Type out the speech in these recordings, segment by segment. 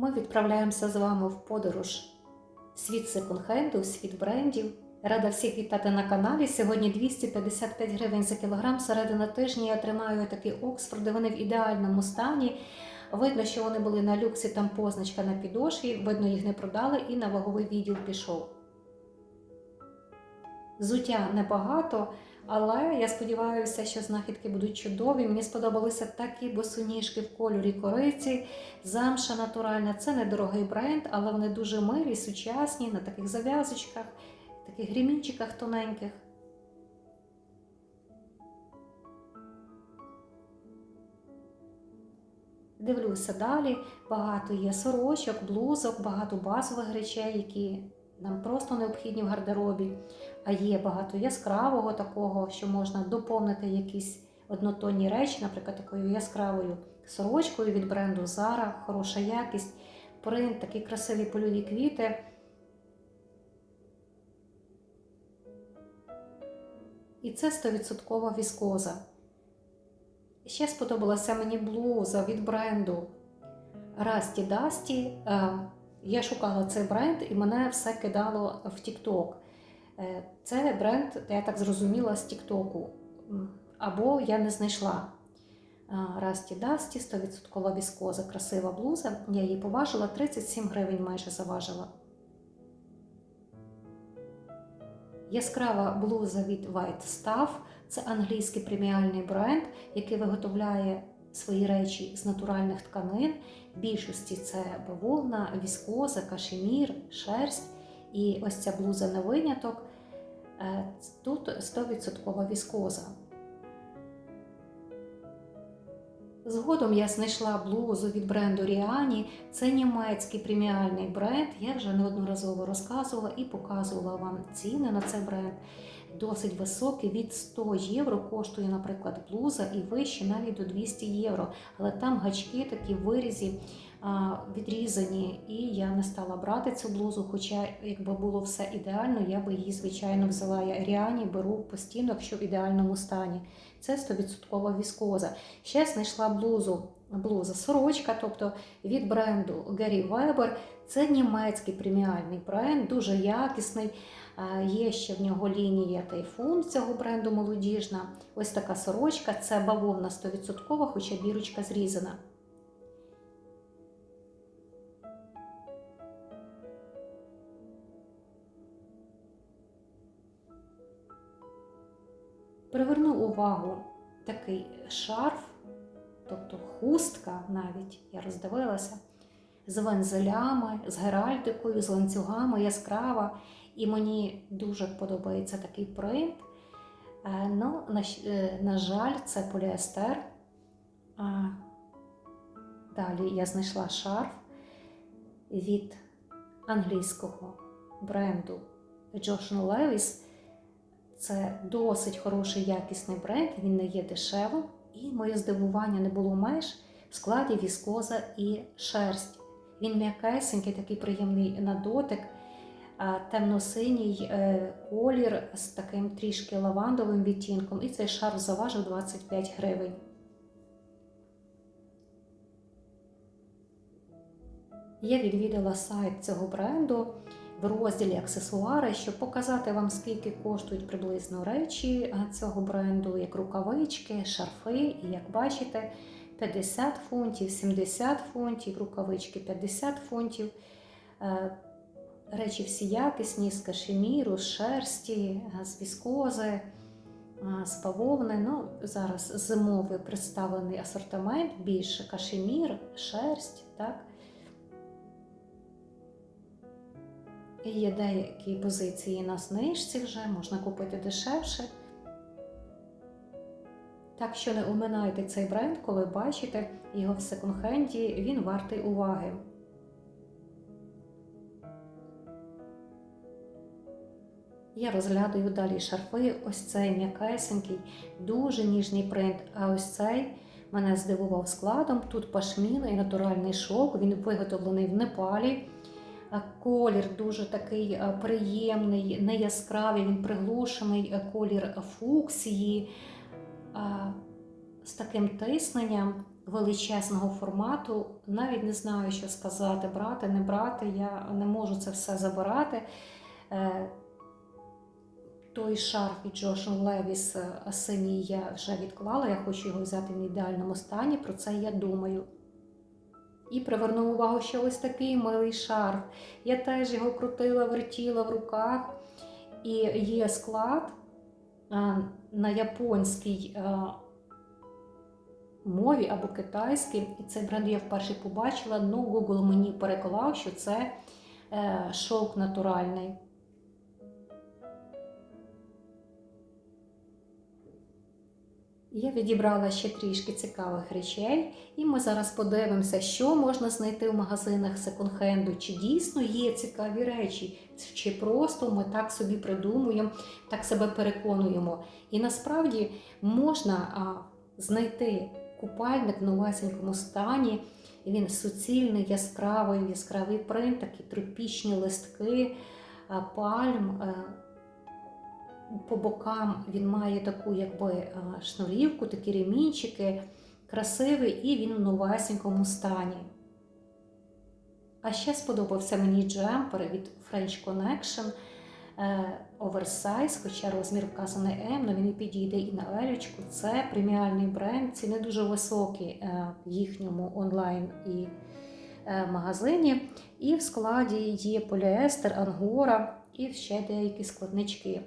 Ми відправляємося з вами в подорож. Світ секонд-хенду, світ брендів. Рада всіх вітати на каналі. Сьогодні 255 гривень за кілограм. Середина тижня я тримаю такі Оксфорди. Вони в ідеальному стані. Видно, що вони були на люксі, там позначка на підошві. Видно, їх не продали і на ваговий відділ пішов. Зуття небагато, але я сподіваюся, що знахідки будуть чудові. Мені сподобалися такі босоніжки в кольорі кориці, замша натуральна. Це недорогий бренд, але вони дуже милі, сучасні, на таких зав'язочках, таких грімінчиках тоненьких. Дивлюся далі. Багато є сорочок, блузок, багато базових речей, які нам просто необхідні в гардеробі. А є багато яскравого такого, що можна доповнити якісь однотонні речі, наприклад, такою яскравою сорочкою від бренду Zara, хороша якість, принт, такі красиві польові квіти. І це 100% віскоза. Ще сподобалася мені блуза від бренду Расті Дасті. Я шукала цей бренд і мене все кидало в TikTok. Е, Це бренд, я так зрозуміла, з Тіктоку. Або я не знайшла Расті Дасті, 100% віскоза, красива блуза. Я її поважила, 37 гривень майже заважила. Яскрава блуза від White Stuff. Це англійський преміальний бренд, який виготовляє свої речі з натуральних тканин. В більшості це бавовна, віскоза, кашемір, шерсть. І ось ця блуза на виняток. Е, Тут 100% віскоза. Згодом я знайшла блузу від бренду Ріані. Це німецький преміальний бренд. Я вже неодноразово розказувала і показувала вам ціни на цей бренд. Досить високі, від 100 євро коштує, наприклад, блуза і вище навіть до 200 євро. Але там гачки такі в вирізі відрізані, і я не стала брати цю блузу. Хоча, якби було все ідеально, я би її, звичайно, взяла. Я Ріані беру постійно, якщо в ідеальному стані. Це 100% віскоза. Ще знайшла блузу. Блуза сорочка, тобто від бренду Gary Weber. Це німецький преміальний бренд, дуже якісний. Є ще в нього лінія тайфун цього бренду молодіжна. Ось така сорочка, це бавовна 100%, хоча бірочка зрізана. Увагу такий шарф, тобто хустка навіть, я роздивилася, з вензелями, з геральдикою, з ланцюгами яскрава. І мені дуже подобається такий принт. Е, ну, на, е, на жаль, це поліестер. Далі я знайшла шарф від англійського бренду Joshua Levis. Це досить хороший якісний бренд, він не є дешевим. І моє здивування не було меж в складі віскоза і шерсть. Він м'якесенький, такий приємний на дотик темно-синій е, колір з таким трішки лавандовим відтінком, і цей шарф заважив 25 гривень. Я відвідала сайт цього бренду в розділі аксесуари, щоб показати вам, скільки коштують приблизно речі цього бренду, як рукавички, шарфи, і як бачите, 50 фунтів, 70 фунтів, рукавички 50 фунтів. Е, Речі всі якісні з кашеміру, з шерсті, з віскози, з бавовни. Ну, Зараз зимовий представлений асортимент, більше кашемір, шерсть. так? І є деякі позиції на знижці вже, можна купити дешевше. Так що не оминайте цей бренд, коли бачите його в секонд-хенді, він вартий уваги. Я розглядаю далі шарфи. Ось цей м'якесенький, дуже ніжний принт. А ось цей мене здивував складом. Тут пашміна і натуральний шовк, він виготовлений в Непалі. Колір дуже такий приємний, не яскравий, він приглушений колір фуксії з таким тисненням величезного формату. Навіть не знаю, що сказати, брати, не брати. Я не можу це все забирати. Е, Той шарф від Джошн Левіс е, синій я вже відклала. Я хочу його взяти в ідеальному стані. Про це я думаю. І привернув увагу, що ось такий милий шарф. Я теж його крутила, вертіла в руках. І є склад на японській мові або китайській. І цей бренд я вперше побачила. Ну, Google мені переклав, що це е, шовк натуральний. Я відібрала ще трішки цікавих речей, і ми зараз подивимося, що можна знайти в магазинах секонд-хенду, чи дійсно є цікаві речі, чи просто ми так собі придумуємо, так себе переконуємо. І насправді можна а, знайти купальник в новесенькому стані. Він суцільний, яскравий, яскравий принт, такі тропічні листки, пальм. По бокам він має таку якби е, шнурівку, такі ремінчики, красивий і він в новесенькому стані. А ще сподобався мені джемпер від French Connection е, Oversize, хоча розмір вказаний М, але він і підійде і на Елючку. Це преміальний бренд, ціни дуже високі е, в їхньому онлайн і магазині. І в складі є поліестер, ангора і ще деякі складнички.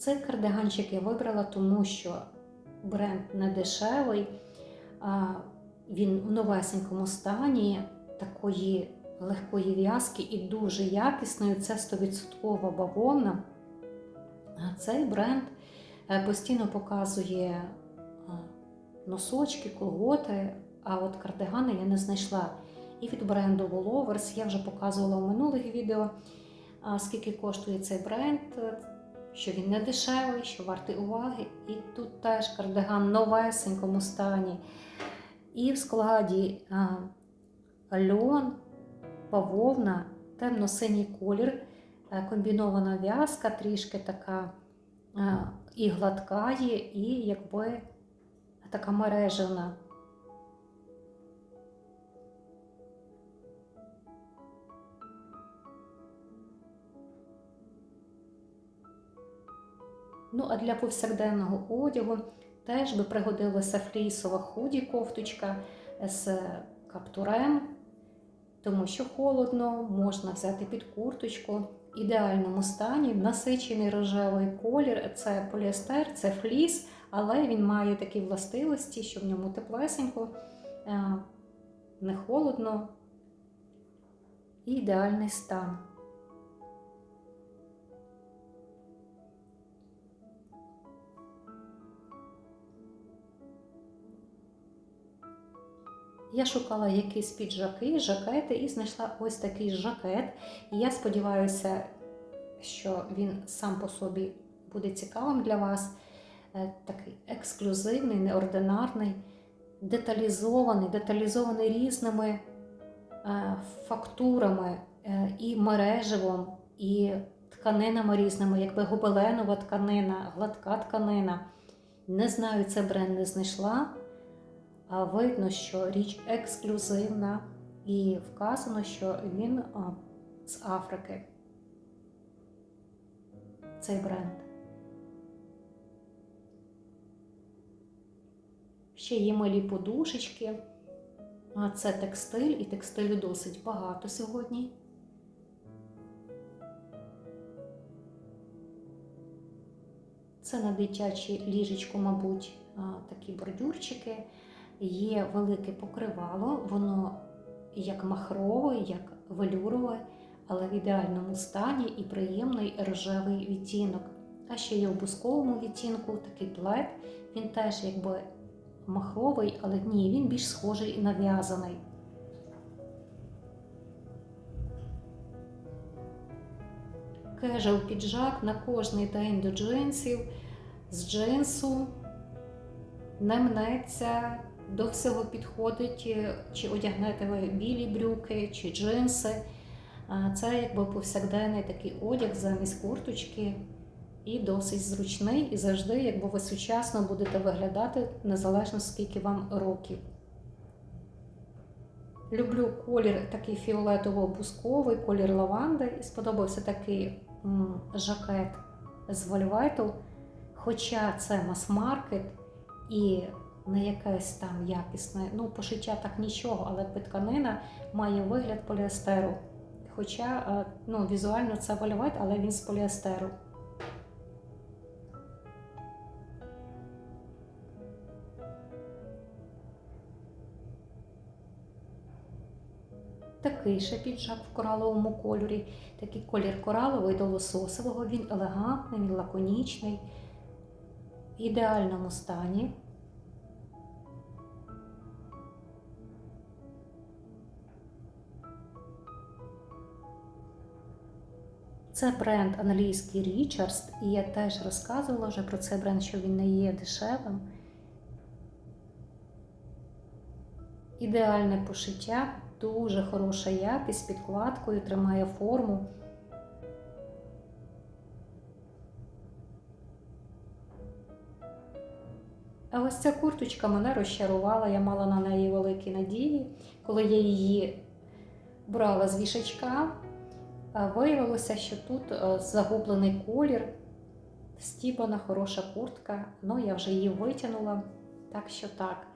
Цей кардиганчик я вибрала, тому що бренд не дешевий, він в новесенькому стані, такої легкої в'язки і дуже якісної. Це 100% бавовна. Цей бренд е, постійно показує носочки, колготи, а от кардигани я не знайшла. І від бренду Wolovers я вже показувала в минулих відео, скільки коштує цей бренд що він не дешевий, що вартий уваги. І тут теж кардиган новесенькому стані. І в складі а, льон, бавовна, темно-синій колір, а, комбінована в'язка, трішки така а, і гладка є, і якби така мережена. Ну, а для повсякденного одягу теж би пригодилася флісова худі кофточка з каптурем, тому що холодно, можна взяти під курточку. В ідеальному стані насичений рожевий колір це поліестер, це фліс, але він має такі властивості, що в ньому теплесенько, е, не холодно і ідеальний стан. Я шукала якісь піджаки, жакети і знайшла ось такий жакет. І я сподіваюся, що він сам по собі буде цікавим для вас. Е, такий ексклюзивний, неординарний, деталізований, деталізований різними е, фактурами е, і мереживом, і тканинами різними, якби гобеленова тканина, гладка тканина. Не знаю, це бренд не знайшла видно, що річ ексклюзивна, і вказано, що він з Африки. Цей бренд. Ще є малі подушечки. Це текстиль, і текстилю досить багато сьогодні. Це на дитячі ліжечко, мабуть, такі бордюрчики є велике покривало, воно як махрове, як велюрове, але в ідеальному стані і приємний рожевий відтінок. А ще є в бусковому відтінку такий плед, він теж якби махровий, але ні, він більш схожий і нав'язаний. Кежел піджак на кожний день до джинсів, з джинсу не мнеться, до всього підходить, е, чи одягнете ви білі брюки, чи джинси. Це якби повсякденний такий одяг замість курточки і досить зручний, і завжди, якби ви сучасно будете виглядати незалежно скільки вам років. Люблю колір такий фіолетово-бусковий, колір лаванди. І сподобався такий м, жакет з вольвету. Хоча це мас-маркет і не якесь там якісне, ну, пошиття так нічого, але тканина має вигляд поліестеру. Хоча е, ну, візуально це вольвет, але він з поліестеру. Такий ще піджак в кораловому кольорі, такий колір кораловий до лососового, він елегантний, він лаконічний, в ідеальному стані. Це бренд англійський Richards, і я теж розказувала вже про цей бренд, що він не є дешевим. Ідеальне пошиття, дуже хороша якість, підкладкою, тримає форму. А ось ця курточка мене розчарувала, я мала на неї великі надії. Коли я її брала з вішачка, виявилося, що тут е, загублений колір, стібана хороша куртка. Ну, я вже її витягнула, так що так.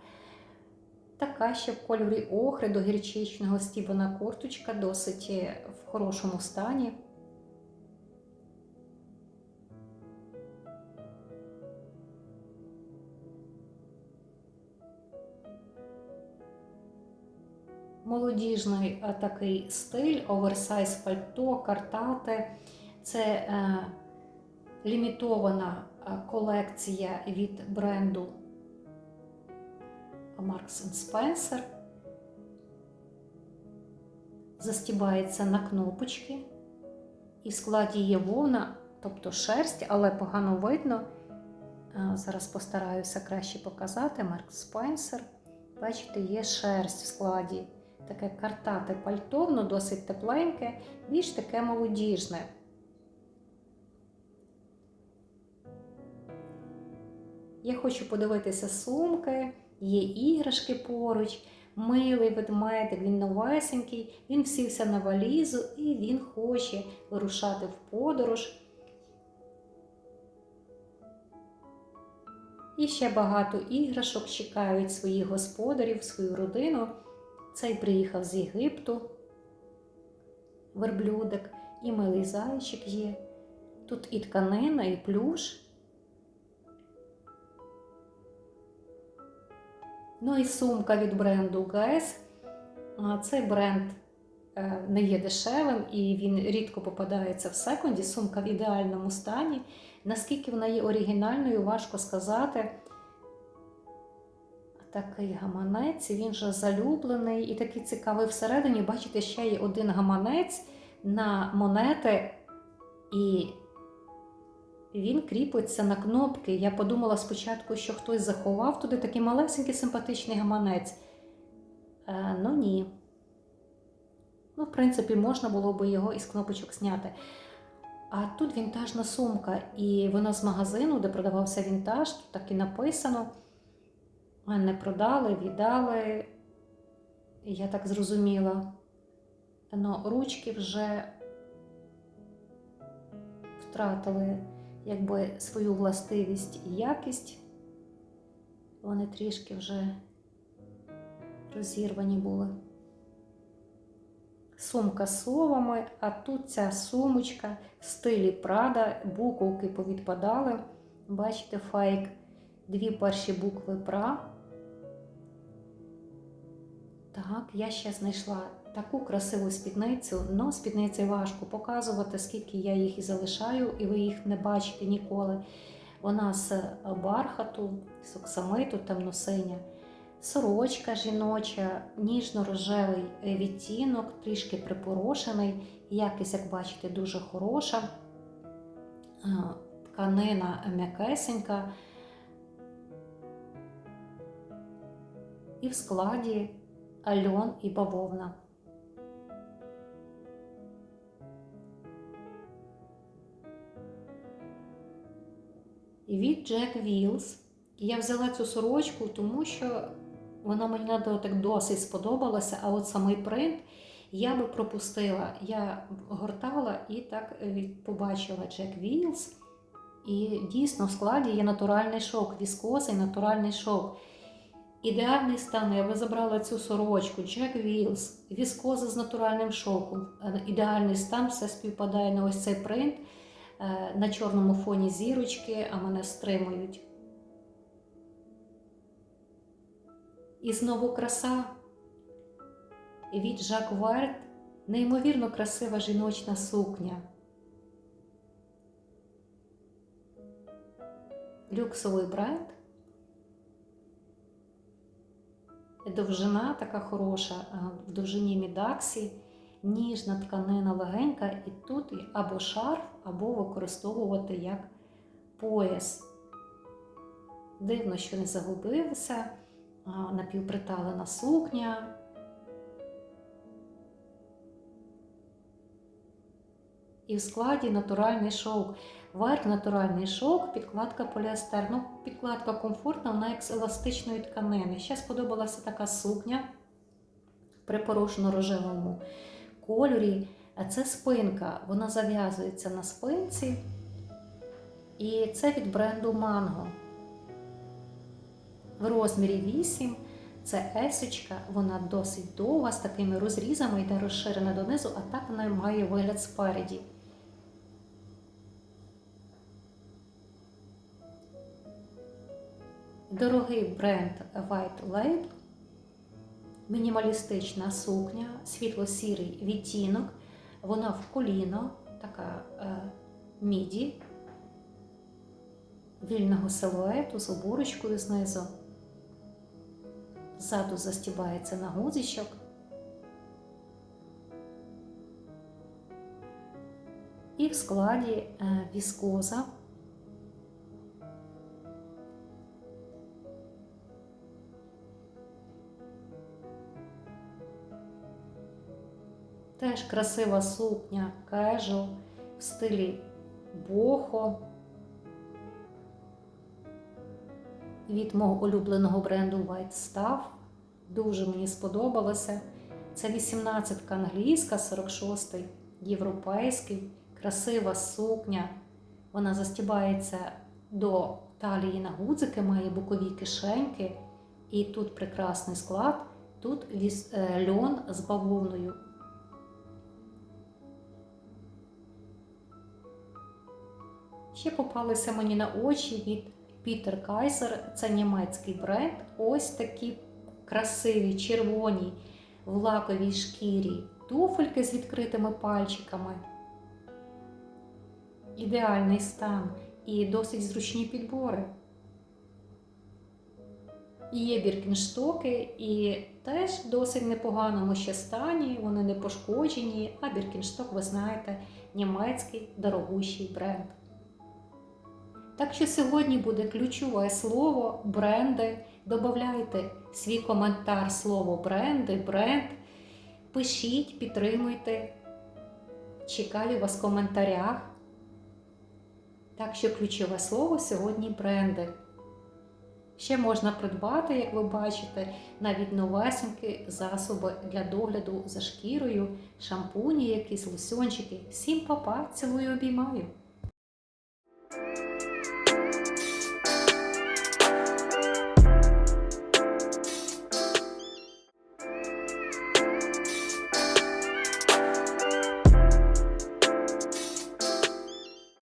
Така ще в кольорі охри до гірчичного стібана курточка, досить е, в хорошому стані. Молодіжний е, такий стиль, оверсайз пальто, картати. Це е, лімітована е, колекція від бренду Marks Spencer. Застібається на кнопочки, і в складі є вовна, тобто шерсть, але погано видно. Е, Зараз постараюся краще показати. Marks Spencer. Бачите, є шерсть в складі. Таке картате пальто, воно досить тепленьке, більш таке молодіжне. Я хочу подивитися сумки, є іграшки поруч, милий ведмедик, він новесенький, він всівся на валізу і він хоче вирушати в подорож. І ще багато іграшок чекають своїх господарів, свою родину. Цей приїхав з Єгипту, верблюдик, і милий зайчик є. Тут і тканина, і плюш. Ну і сумка від бренду. А Цей бренд е, не є дешевим і він рідко попадається в секунді. Сумка в ідеальному стані. Наскільки вона є оригінальною, важко сказати. Такий гаманець, він же залюблений і такий цікавий всередині. Бачите, ще є один гаманець на монети, і він кріпиться на кнопки. Я подумала спочатку, що хтось заховав туди такий малесенький симпатичний гаманець. Е, ну ні. Ну, в принципі, можна було би його із кнопочок зняти. А тут вінтажна сумка, і вона з магазину, де продавався вінтаж, тут так і написано. Не продали, віддали, я так зрозуміла. Но ручки вже втратили якби свою властивість і якість. Вони трішки вже розірвані були. Сумка з словами, а тут ця сумочка в стилі Прада, буковки повідпадали. Бачите, файк, дві перші букви Пра. Так, я ще знайшла таку красиву спідницю, але спідниці важко показувати, скільки я їх і залишаю, і ви їх не бачите ніколи. Вона з бархату, з оксамиту, темно-синя, сорочка жіноча, ніжно-рожевий відтінок, трішки припорошений. Якість, як бачите, дуже хороша. Тканина м'якесенька. і в складі альон і бавовна. І від Jack Wheels я взяла цю сорочку, тому що вона мені дотик досить сподобалася, а от самий принт я би пропустила. Я гортала і так побачила Jack Wheels. І дійсно в складі є натуральний шовк, віскозий натуральний шовк. Ідеальний стан, я би забрала цю сорочку, Jack Wheels, віскоза з натуральним шовком. Е, Ідеальний стан, все співпадає на ось цей принт. Е, На чорному фоні зірочки, а мене стримують. І знову краса від Жак Варт, неймовірно красива жіночна сукня. Люксовий бренд. Довжина така хороша, в довжині мідаксі, ніжна тканина легенька, і тут або шарф, або використовувати як пояс. Дивно, що не загубився, напівприталена сукня. І в складі натуральний шовк. Верх натуральний шовк, підкладка поліестер. Ну, підкладка комфортна, вона як з еластичної тканини. Ще сподобалася така сукня в припорошено-рожевому кольорі. А це спинка, вона зав'язується на спинці. І це від бренду Mango. В розмірі 8. Це есочка, вона досить довга, з такими розрізами, йде розширена донизу, а так вона має вигляд спереді. Дорогий бренд White Label, мінімалістична сукня, світло-сірий відтінок, вона в коліно, така е, міді, вільного силуету з оборочкою знизу. Ззаду застібається на гузичок. І в складі е, віскоза. Теж красива сукня кежу в стилі бохо від мого улюбленого бренду White Stuff. Дуже мені сподобалося. Це 18 англійська, 46 європейський, красива сукня. Вона застібається до талії на гудзики, має бокові кишеньки. І тут прекрасний склад, тут е, льон з бавовною. Ще попалися мені на очі від Пітер Кайзер, це німецький бренд. Ось такі красиві, червоні в лаковій шкірі, туфельки з відкритими пальчиками. Ідеальний стан і досить зручні підбори. І Є біркінштоки, і теж в досить непоганому ще стані, вони не пошкоджені, а біркіншток, ви знаєте, німецький дорогущий бренд. Так що сьогодні буде ключове слово бренди. Добавляйте свій коментар слово бренди, бренд. Пишіть, підтримуйте. Чекаю вас в коментарях. Так що ключове слово сьогодні бренди. Ще можна придбати, як ви бачите, навіть новесенькі засоби для догляду за шкірою, шампуні, якісь лосьончики. Всім па-па, цілую обіймаю!